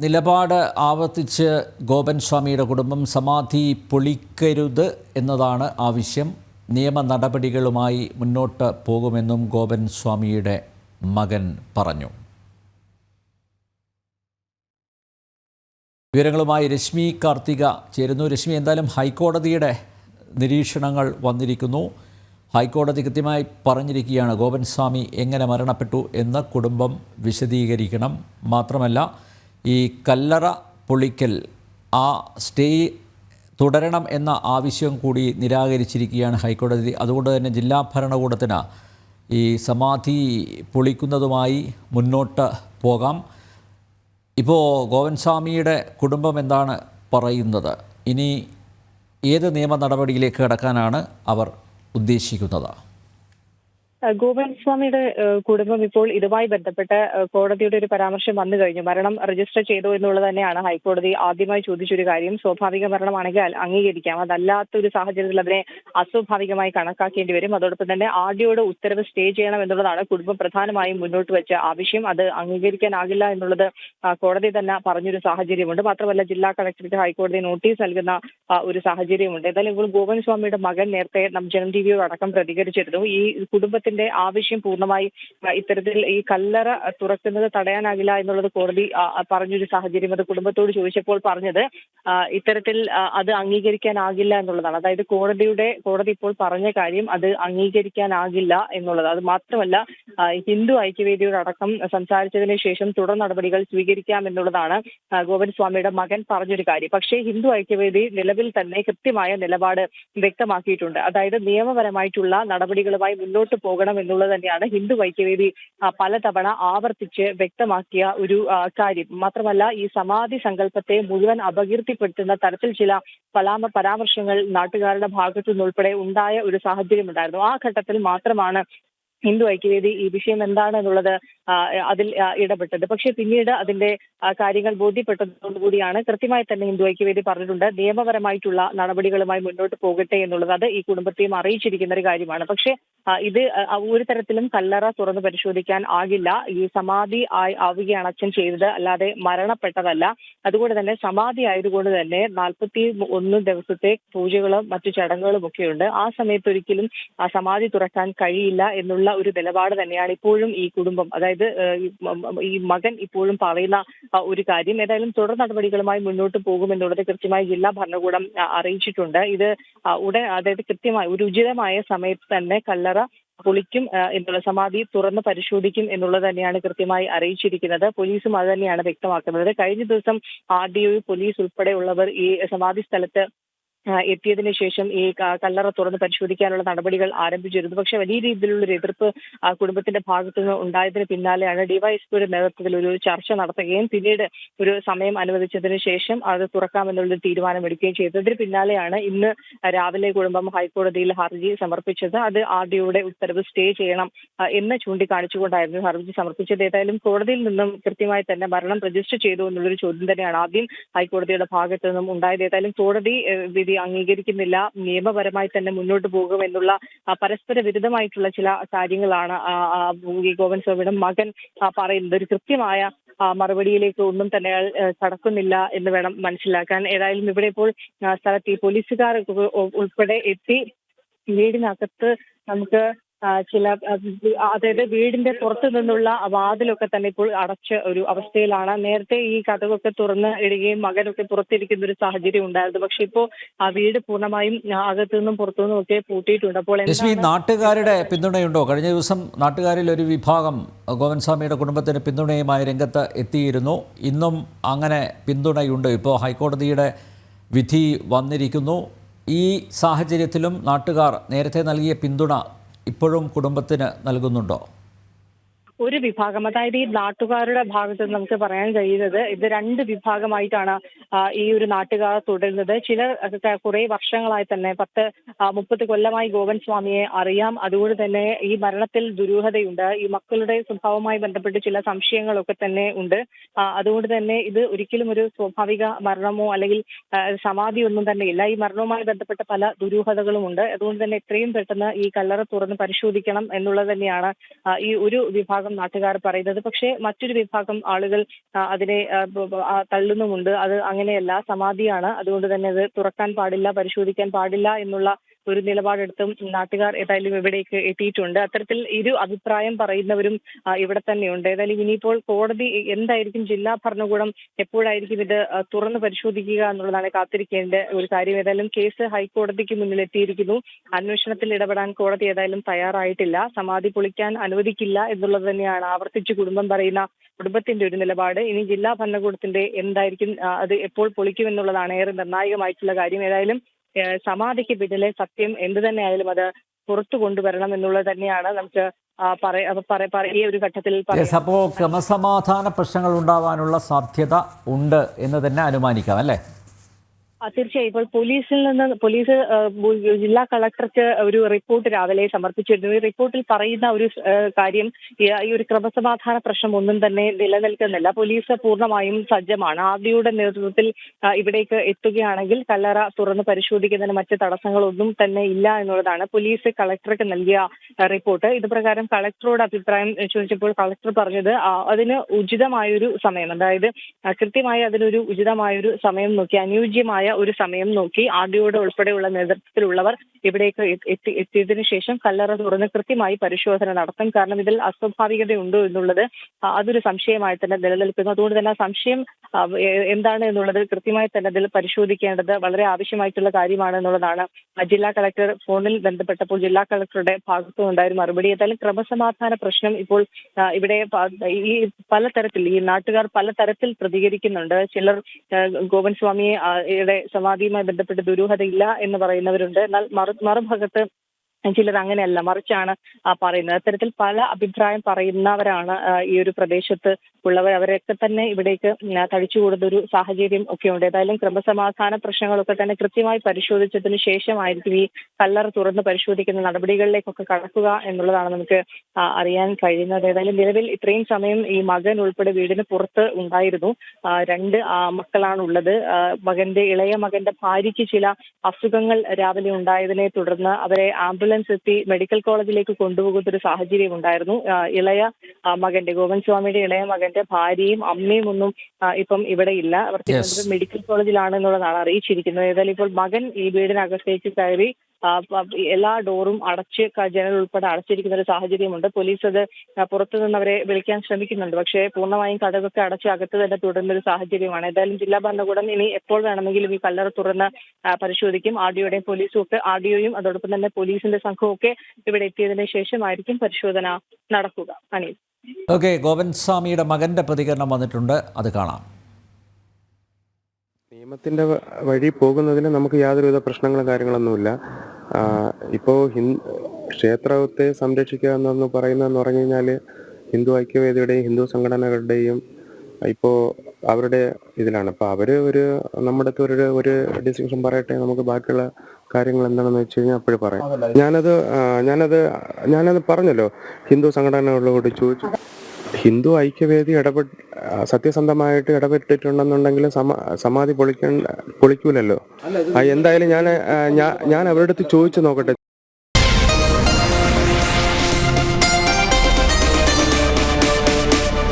നിലപാട് ആവർത്തിച്ച് ഗോപൻ സ്വാമിയുടെ കുടുംബം സമാധി പൊളിക്കരുത് എന്നതാണ് ആവശ്യം. നിയമ നടപടികളുമായി മുന്നോട്ട് പോകുമെന്നും ഗോപൻ സ്വാമിയുടെ മകൻ പറഞ്ഞു. വിവരങ്ങളുമായി രശ്മി കാർത്തിക ചേരുന്നു. രശ്മി എന്തായാലും ഹൈക്കോടതിയുടെ നിരീക്ഷണങ്ങൾ വന്നിരിക്കുന്നു. ഹൈക്കോടതി കൃത്യമായി പറഞ്ഞിരിക്കുകയാണ് ഗോപൻ സ്വാമി എങ്ങനെ മരണപ്പെട്ടു എന്ന് കുടുംബം വിശദീകരിക്കണം. മാത്രമല്ല ഈ കല്ലറ പൊളിക്കൽ ആ സ്റ്റേ തുടരണം എന്ന ആവശ്യം കൂടി നിരാകരിച്ചിരിക്കുകയാണ് ഹൈക്കോടതി. അതുകൊണ്ട് തന്നെ ജില്ലാ ഭരണകൂടത്തിന് ഈ സമാധി പൊളിക്കുന്നതുമായി മുന്നോട്ട് പോകാം. ഇപ്പോൾ ഗോവൻസ്വാമിയുടെ കുടുംബം എന്താണ് പറയുന്നത്? ഇനി ഏത് നിയമ നടപടിയിലേക്ക് കടക്കാനാണ് അവർ ഉദ്ദേശിക്കുന്നത്? ഏഹ് സ്വാമിയുടെ കുടുംബം ഇപ്പോൾ ഇതുമായി ബന്ധപ്പെട്ട് കോടതിയുടെ ഒരു പരാമർശം വന്നു കഴിഞ്ഞു. മരണം രജിസ്റ്റർ ചെയ്തു എന്നുള്ളത് തന്നെയാണ് ഹൈക്കോടതി ആദ്യമായി ചോദിച്ചൊരു കാര്യം. സ്വാഭാവിക മരണമാണെങ്കിൽ അംഗീകരിക്കാം. അതല്ലാത്ത ഒരു സാഹചര്യത്തിൽ അതിനെ അസ്വാഭാവികമായി കണക്കാക്കേണ്ടി വരും. അതോടൊപ്പം തന്നെ ആദ്യയുടെ ഉത്തരവ് സ്റ്റേ ചെയ്യണം എന്നുള്ളതാണ് കുടുംബം പ്രധാനമായും മുന്നോട്ട് വെച്ച ആവശ്യം. അത് അംഗീകരിക്കാനാകില്ല എന്നുള്ളത് കോടതി തന്നെ പറഞ്ഞൊരു സാഹചര്യമുണ്ട്. മാത്രമല്ല ജില്ലാ കളക്ടർക്ക് ഹൈക്കോടതി നോട്ടീസ് നൽകുന്ന ഒരു സാഹചര്യമുണ്ട്. എന്തായാലും ഇപ്പോൾ ഗോവൻ സ്വാമിയുടെ മകൻ നേരത്തെ ജനം ടി വിയോട് അടക്കം പ്രതികരിച്ചിരുന്നു. ഈ കുടുംബത്തിന്റെ ആവശ്യം പൂർണമായി ഇത്തരത്തിൽ ഈ കല്ലറ തുറക്കുന്നത് തടയാനാകില്ല എന്നുള്ളത് കോടതി പറഞ്ഞൊരു സാഹചര്യം അത് കുടുംബത്തോട് ചോദിച്ചപ്പോൾ പറഞ്ഞത്. ഇത്തരത്തിൽ അത് അംഗീകരിക്കാനാകില്ല എന്നുള്ളതാണ്. അതായത് കോടതിയുടെ കോടതി ഇപ്പോൾ പറഞ്ഞ കാര്യം അത് അംഗീകരിക്കാനാകില്ല എന്നുള്ളത്. അത് മാത്രമല്ല ഹിന്ദു ഐക്യവേദിയോട് അടക്കം സംസാരിച്ചതിന് ശേഷം തുടർ നടപടികൾ സ്വീകരിക്കാം എന്നുള്ളതാണ് ഗോവിന്ദ് സ്വാമിയുടെ മകൻ പറഞ്ഞൊരു കാര്യം. പക്ഷേ ഹിന്ദു ഐക്യവേദി നിലവിൽ തന്നെ കൃത്യമായ നിലപാട് വ്യക്തമാക്കിയിട്ടുണ്ട്. അതായത് നിയമപരമായിട്ടുള്ള നടപടികളുമായി മുന്നോട്ട് പോകണം എന്നുള്ളത് തന്നെയാണ് ഹിന്ദു ഐക്യവേദി പലതവണ ആവർത്തിച്ച് വ്യക്തമാക്കിയ ഒരു കാര്യം. മാത്രമല്ല ഈ സമാധി സങ്കല്പത്തെ മുഴുവൻ അപകീർത്തിപ്പെടുത്തുന്ന തരത്തിൽ ചില പലാമ പരാമർശങ്ങൾ നാട്ടുകാരുടെ ഭാഗത്തു നിന്നുൾപ്പെടെ ഉണ്ടായ ഒരു സാഹചര്യം ഉണ്ടായിരുന്നു ആ ഘട്ടത്തിൽ മാത്രമാണ് ഹിന്ദു ഐക്യവേദി ഈ വിഷയം എന്താണ് എന്നുള്ളത് അതിൽ ഇടപെട്ടത്. പക്ഷേ പിന്നീട് അതിന്റെ കാര്യങ്ങൾ ബോധ്യപ്പെട്ടതോടുകൂടിയാണ് കൃത്യമായി തന്നെ ഹിന്ദു ഐക്യവേദി പറഞ്ഞിട്ടുണ്ട്. നിയമപരമായിട്ടുള്ള നടപടികളുമായി മുന്നോട്ട് പോകട്ടെ എന്നുള്ളത് അത് ഈ കുടുംബത്തെയും അറിയിച്ചിരിക്കുന്ന ഒരു കാര്യമാണ്. പക്ഷേ ഇത് ഒരു തരത്തിലും കല്ലറ തുറന്ന് പരിശോധിക്കാൻ ആകില്ല. ഈ സമാധി ആയി ആവുകയാണ് അച്ഛൻ ചെയ്തത്. അല്ലാതെ മരണപ്പെട്ടതല്ല. അതുകൊണ്ട് തന്നെ സമാധി ആയതുകൊണ്ട് തന്നെ നാൽപ്പത്തി ഒന്ന് ദിവസത്തെ പൂജകളും മറ്റു ചടങ്ങുകളും ഒക്കെയുണ്ട്. ആ സമയത്ത് ഒരിക്കലും സമാധി തുറക്കാൻ കഴിയില്ല എന്നുള്ള ഒരു നിലപാട് തന്നെയാണ് ഇപ്പോഴും ഈ കുടുംബം. അതായത് ഈ മകൻ ഇപ്പോഴും പറയുന്ന ഒരു കാര്യം. ഏതായാലും തുടർ നടപടികളുമായി മുന്നോട്ട് പോകുമെന്നുള്ളത് കൃത്യമായി ജില്ലാ ഭരണകൂടം അറിയിച്ചിട്ടുണ്ട്. ഇത് ഉടൻ അതായത് കൃത്യമായി ഒരു ഉചിതമായ സമയത്ത് തന്നെ കല്ലറ പൊളിക്കും എന്നുള്ള സമാധി തുറന്ന് പരിശോധിക്കും എന്നുള്ളത് തന്നെയാണ് കൃത്യമായി അറിയിച്ചിരിക്കുന്നത്. പോലീസും അത് തന്നെയാണ് വ്യക്തമാക്കുന്നത്. കഴിഞ്ഞ ദിവസം ആർ ഡി ഒ പോലീസ് ഉൾപ്പെടെയുള്ളവർ ഈ സമാധി സ്ഥലത്ത് എത്തിയതിനു ശേഷം ഈ കല്ലറ തുറന്ന് പരിശോധിക്കാനുള്ള നടപടികൾ ആരംഭിച്ചിരുന്നു. പക്ഷെ വലിയ രീതിയിലുള്ള ഒരു എതിർപ്പ് ആ, കുടുംബത്തിന്റെ ഭാഗത്തുനിന്ന് ഉണ്ടായതിന് പിന്നാലെയാണ് ഡിവൈഎസ്പിയുടെ നേതൃത്വത്തിൽ ഒരു ചർച്ച നടത്തുകയും പിന്നീട് ഒരു സമയം അനുവദിച്ചതിന് ശേഷം അത് തുറക്കാമെന്നുള്ള തീരുമാനം എടുക്കുകയും ചെയ്തതിന് പിന്നാലെയാണ് ഇന്ന് രാവിലെ കുടുംബം ഹൈക്കോടതിയിൽ ഹർജി സമർപ്പിച്ചത്. അത് ആർ ഡിയുടെ ഉത്തരവ് സ്റ്റേ ചെയ്യണം എന്ന് ചൂണ്ടിക്കാണിച്ചുകൊണ്ടായിരുന്നു ഹർജി സമർപ്പിച്ചത്. ഏതായാലും കോടതിയിൽ നിന്നും കൃത്യമായി തന്നെ മരണം രജിസ്റ്റർ ചെയ്തു എന്നുള്ളൊരു ചോദ്യം തന്നെയാണ് ആദ്യം ഹൈക്കോടതിയുടെ ഭാഗത്തു നിന്നും ഉണ്ടായത്. ഏതായാലും കോടതി വിധി അംഗീകരിക്കുന്നില്ല. നിയമപരമായി തന്നെ മുന്നോട്ട് പോകുമെന്നുള്ള പരസ്പര വിരുദ്ധമായിട്ടുള്ള ചില കാര്യങ്ങളാണ് ഈ ഗോവൻ സ്വാമിയുടെ മകൻ പറയുന്നത്. ഒരു കൃത്യമായ മറുപടിയിലേക്ക് ഒന്നും തന്നെ കടക്കുന്നില്ല എന്ന് വേണം മനസ്സിലാക്കാൻ. ഏതായാലും ഇവിടെ ഇപ്പോൾ സ്ഥലത്ത് ഈ പോലീസുകാർ ഉൾപ്പെടെ എത്തി. വീടിനകത്ത് നമുക്ക് ചില അതായത് വീടിന്റെ പുറത്തു നിന്നുള്ള വാതിലൊക്കെ തന്നെ ഇപ്പോൾ അടച്ച ഒരു അവസ്ഥയിലാണ്. നേരത്തെ ഈ കഥകൊക്കെ തുറന്ന് ഇടുകയും മകനൊക്കെ പുറത്തിരിക്കുന്ന ഒരു സാഹചര്യം ഉണ്ടായിരുന്നു. പക്ഷെ ഇപ്പോ ആ വീട് പൂർണമായും അകത്തു നിന്നും പുറത്തു നിന്നും ഒക്കെ പൂട്ടിയിട്ടുണ്ട്. അപ്പോൾ നാട്ടുകാരുടെ പിന്തുണയുണ്ടോ? കഴിഞ്ഞ ദിവസം നാട്ടുകാരിൽ ഒരു വിഭാഗം ഗോവൻസ്വാമിയുടെ കുടുംബത്തിന് പിന്തുണയുമായി രംഗത്ത് എത്തിയിരുന്നു. ഇന്നും അങ്ങനെ പിന്തുണയുണ്ട്. ഇപ്പോൾ ഹൈക്കോടതിയുടെ വിധി വന്നിരിക്കുന്നു. ഈ സാഹചര്യത്തിലും നാട്ടുകാർ നേരത്തെ നൽകിയ പിന്തുണ ഇപ്പോഴും കുടുംബത്തിന് നൽകുന്നുണ്ടോ? ഒരു വിഭാഗം അതായത് ഈ നാട്ടുകാരുടെ ഭാഗത്ത് നമുക്ക് പറയാൻ കഴിയുന്നത് ഇത് രണ്ട് വിഭാഗമായിട്ടാണ് ഈ ഒരു നാട്ടുകാർ തുടരുന്നത്. ചിലർ കുറെ വർഷങ്ങളായി തന്നെ പത്ത് മുപ്പത് കൊല്ലമായി ഗോവൻ സ്വാമിയെ അറിയാം. അതുകൊണ്ട് തന്നെ ഈ മരണത്തിൽ ദുരൂഹതയുണ്ട്. ഈ മക്കളുടെ സ്വഭാവവുമായി ബന്ധപ്പെട്ട് ചില സംശയങ്ങളൊക്കെ തന്നെ ഉണ്ട്. അതുകൊണ്ട് തന്നെ ഇത് ഒരിക്കലും ഒരു സ്വാഭാവിക മരണമോ അല്ലെങ്കിൽ സമാധി ഒന്നും തന്നെ ഇല്ല. ഈ മരണവുമായി ബന്ധപ്പെട്ട പല ദുരൂഹതകളും ഉണ്ട്. അതുകൊണ്ട് തന്നെ എത്രയും പെട്ടെന്ന് ഈ കല്ലറ തുറന്ന് പരിശോധിക്കണം എന്നുള്ളത് തന്നെയാണ് ഈ ഒരു വിഭാഗം വിഭാഗം നാട്ടുകാർ പറയുന്നത്. പക്ഷേ മറ്റൊരു വിഭാഗം ആളുകൾ അതിനെ തള്ളുന്നുമുണ്ട്. അത് അങ്ങനെയല്ല. സമാധിയാണ്. അതുകൊണ്ട് തന്നെ അത് തുറക്കാൻ പാടില്ല പരിശോധിക്കാൻ പാടില്ല എന്നുള്ള ഒരു നിലപാടെടുത്തും നാട്ടുകാർ ഏതായാലും ഇവിടേക്ക് എത്തിയിട്ടുണ്ട്. അത്തരത്തിൽ ഇരു അഭിപ്രായം പറയുന്നവരും ഇവിടെ തന്നെയുണ്ട്. ഏതായാലും ഇനിയിപ്പോൾ കോടതി എന്തായിരിക്കും ജില്ലാ ഭരണകൂടം എപ്പോഴായിരിക്കും ഇത് തുറന്ന് പരിശോധിക്കുക എന്നുള്ളതാണ് കാത്തിരിക്കേണ്ട ഒരു കാര്യം. ഏതായാലും കേസ് ഹൈക്കോടതിക്ക് മുന്നിൽ എത്തിയിരിക്കുന്നു. അന്വേഷണത്തിൽ ഇടപെടാൻ കോടതി ഏതായാലും തയ്യാറായിട്ടില്ല. സമാധി പൊളിക്കാൻ അനുവദിക്കില്ല എന്നുള്ളത് തന്നെയാണ് ആവർത്തിച്ച് കുടുംബം പറയുന്ന കുടുംബത്തിന്റെ ഒരു നിലപാട്. ഇനി ജില്ലാ ഭരണകൂടത്തിന്റെ എന്തായിരിക്കും അത് എപ്പോൾ പൊളിക്കുമെന്നുള്ളതാണ് ഏറെ നിർണായകമായിട്ടുള്ള കാര്യം. ഏതായാലും സമാധിക്ക് പിന്നിലെ സത്യം എന്ത് തന്നെയായാലും അത് പുറത്തു കൊണ്ടുവരണം എന്നുള്ളത് തന്നെയാണ് നമുക്ക് ഈ ഒരു ഘട്ടത്തിൽ അപ്പോൾ ക്രമസമാധാന പ്രശ്നങ്ങൾ ഉണ്ടാവാനുള്ള സാധ്യത ഉണ്ട് എന്ന് തന്നെ അനുമാനിക്കാം അല്ലേ? തീർച്ചയായും. ഇപ്പോൾ പോലീസിൽ നിന്ന് പോലീസ് ജില്ലാ കളക്ടർക്ക് ഒരു റിപ്പോർട്ട് രാവിലെ സമർപ്പിച്ചിരുന്നു. ഈ റിപ്പോർട്ടിൽ പറയുന്ന ഒരു കാര്യം ഈ ഒരു ക്രമസമാധാന പ്രശ്നം ഒന്നും തന്നെ നിലനിൽക്കുന്നില്ല. പോലീസ് പൂർണമായും സജ്ജമാണ്. ആദ്യയുടെ നേതൃത്വത്തിൽ ഇവിടേക്ക് എത്തുകയാണെങ്കിൽ കല്ലറ തുറന്ന് പരിശോധിക്കുന്നതിന് മറ്റ് തടസ്സങ്ങളൊന്നും തന്നെ ഇല്ല എന്നുള്ളതാണ് പോലീസ് കളക്ടർക്ക് നൽകിയ റിപ്പോർട്ട്. ഇത് പ്രകാരം കളക്ടറോട് അഭിപ്രായം ചോദിച്ചപ്പോൾ കളക്ടർ പറഞ്ഞത് അതിന് ഉചിതമായൊരു സമയം അതായത് കൃത്യമായി അതിനൊരു ഉചിതമായൊരു സമയം നോക്കി അനുയോജ്യമായ ഒരു സമയം നോക്കി ആർ ഉൾപ്പെടെയുള്ള നേതൃത്വത്തിലുള്ളവർ ഇവിടേക്ക് എത്തി- എത്തി എത്തിയതിനു ശേഷം കല്ലറ തുറന്ന് കൃത്യമായി പരിശോധന നടത്തും. കാരണം ഇതിൽ അസ്വാഭാവികതയുണ്ടോ എന്നുള്ളത് അതൊരു സംശയമായി തന്നെ നിലനിൽക്കുന്നു. അതുകൊണ്ട് തന്നെ സംശയം എന്താണ് എന്നുള്ളത് കൃത്യമായി തന്നെ ഇതിൽ പരിശോധിക്കേണ്ടത് വളരെ ആവശ്യമായിട്ടുള്ള കാര്യമാണ് എന്നുള്ളതാണ്. ജില്ലാ കളക്ടർ ഫോണിൽ ബന്ധപ്പെട്ടപ്പോൾ ജില്ലാ കളക്ടറുടെ ഭാഗത്തു നിന്നുണ്ടായ മറുപടി. ഏതായാലും ക്രമസമാധാന പ്രശ്നം ഇപ്പോൾ ഇവിടെ ഈ പലതരത്തിൽ ഈ നാട്ടുകാർ പലതരത്തിൽ പ്രതികരിക്കുന്നുണ്ട്. ചിലർ ഗോപൻ സ്വാമിയെ സമാധിയുമായി ബന്ധപ്പെട്ട് ദുരൂഹതയില്ല എന്ന് പറയുന്നവരുണ്ട്. എന്നാൽ മറു മറുഭാഗത്ത് ചിലർ അങ്ങനെയല്ല. മറിച്ചാണ് പറയുന്നത്. അത്തരത്തിൽ പല അഭിപ്രായം പറയുന്നവരാണ് ഈ ഒരു പ്രദേശത്ത് ഉള്ളവർ. അവരൊക്കെ തന്നെ ഇവിടേക്ക് തടിച്ചുകൂടുന്ന ഒരു സാഹചര്യം ഒക്കെ ഉണ്ട്. ഏതായാലും ക്രമസമാധാന പ്രശ്നങ്ങളൊക്കെ തന്നെ കൃത്യമായി പരിശോധിച്ചതിന് ശേഷമായിരിക്കും ഈ കല്ലറ തുറന്ന് പരിശോധിക്കുന്ന നടപടികളിലേക്കൊക്കെ കടക്കുക എന്നുള്ളതാണ് നമുക്ക് അറിയാൻ കഴിയുന്നത്. ഏതായാലും നിലവിൽ ഇത്രയും സമയം ഈ മകൻ ഉൾപ്പെടെ വീടിന് പുറത്ത് ഉണ്ടായിരുന്നു. രണ്ട് മക്കളാണ് ഉള്ളത് മകന്റെ ഇളയ മകന്റെ ഭാര്യയ്ക്ക് ചില അസുഖങ്ങൾ രാവിലെ ഉണ്ടായതിനെ തുടർന്ന് അവരെ ആംബുലൻസ് എത്തി മെഡിക്കൽ കോളേജിലേക്ക് കൊണ്ടുപോകുന്ന ഒരു സാഹചര്യം ഉണ്ടായിരുന്നു. ഇളയ മകന്റെ ഗോവൻ സ്വാമിയുടെ ഇളയ മകന്റെ ഭാര്യയും അമ്മയും ഒന്നും ഇപ്പം ഇവിടെ ഇല്ല. അവർ തിരുവനന്തപുരം മെഡിക്കൽ കോളേജിലാണ് എന്നുള്ളതാണ് അറിയിച്ചിരിക്കുന്നത്. ഏതായാലും ഇപ്പോൾ മകൻ ഈ വീടിനകത്തേക്ക് കയറി എല്ലാ ഡോറും അടച്ച് ജനൽ ഉൾപ്പെടെ അടച്ചിരിക്കുന്ന ഒരു സാഹചര്യമുണ്ട്. പോലീസ് അത് പുറത്തു നിന്ന് അവരെ വിളിക്കാൻ ശ്രമിക്കുന്നുണ്ട്. പക്ഷേ പൂർണമായും കടകൊക്കെ അടച്ച് അകത്ത് തന്നെ തുടരുന്ന ഒരു സാഹചര്യമാണ്. ഏതായാലും ജില്ലാ ഭരണകൂടം ഇനി എപ്പോൾ വേണമെങ്കിലും ഈ കല്ലറ തുറന്ന് പരിശോധിക്കും. ആർഡിഒയുടെയും പോലീസും ഒക്കെ ആർഡിഒയും അതോടൊപ്പം തന്നെ പോലീസിന്റെ സംഘവും ഒക്കെ ഇവിടെ എത്തിയതിനു ശേഷമായിരിക്കും പരിശോധന നടക്കുക. അനിൽ. ഓക്കെ ഗോവിന്ദ് സ്വാമിയുടെ മകന്റെ പ്രതികരണം വന്നിട്ടുണ്ട്. അത് കാണാം. നിയമത്തിന്റെ വഴി പോകുന്നതിന് നമുക്ക് യാതൊരുവിധ പ്രശ്നങ്ങളും കാര്യങ്ങളൊന്നുമില്ല. ഇപ്പോ ഹിൻ ക്ഷേത്രത്തെ സംരക്ഷിക്കുക എന്നൊന്ന് പറയുന്നതെന്ന് പറഞ്ഞു കഴിഞ്ഞാൽ ഹിന്ദു ഐക്യവേദിയുടെയും ഹിന്ദു സംഘടനകളുടെയും ഇപ്പോ അവരുടെ ഇതിലാണ്. അപ്പോൾ അവർ ഒരു നമ്മുടെ അടുത്ത് ഒരു ഒരു ഡിസിഷൻ പറയട്ടെ നമുക്ക് ബാക്കിയുള്ള കാര്യങ്ങൾ എന്താണെന്ന് വെച്ച് കഴിഞ്ഞാൽ അപ്പോഴും പറയാം. ഞാനത് ഞാനത് ഞാനത് പറഞ്ഞല്ലോ. ഹിന്ദു സംഘടനകളോട് ചോദിച്ചു. ഹിന്ദു ഐക്യവേദി ഇടപെട്ട് സത്യസന്ധമായിട്ട് ഇടപെട്ടിട്ടുണ്ടെന്നുണ്ടെങ്കിൽ സമ സമാധി പൊളിക്കാൻ പൊളിക്കൂലല്ലോ? എന്തായാലും ഞാൻ ഞാൻ അവരുടെ അടുത്ത് ചോദിച്ചു നോക്കട്ടെ.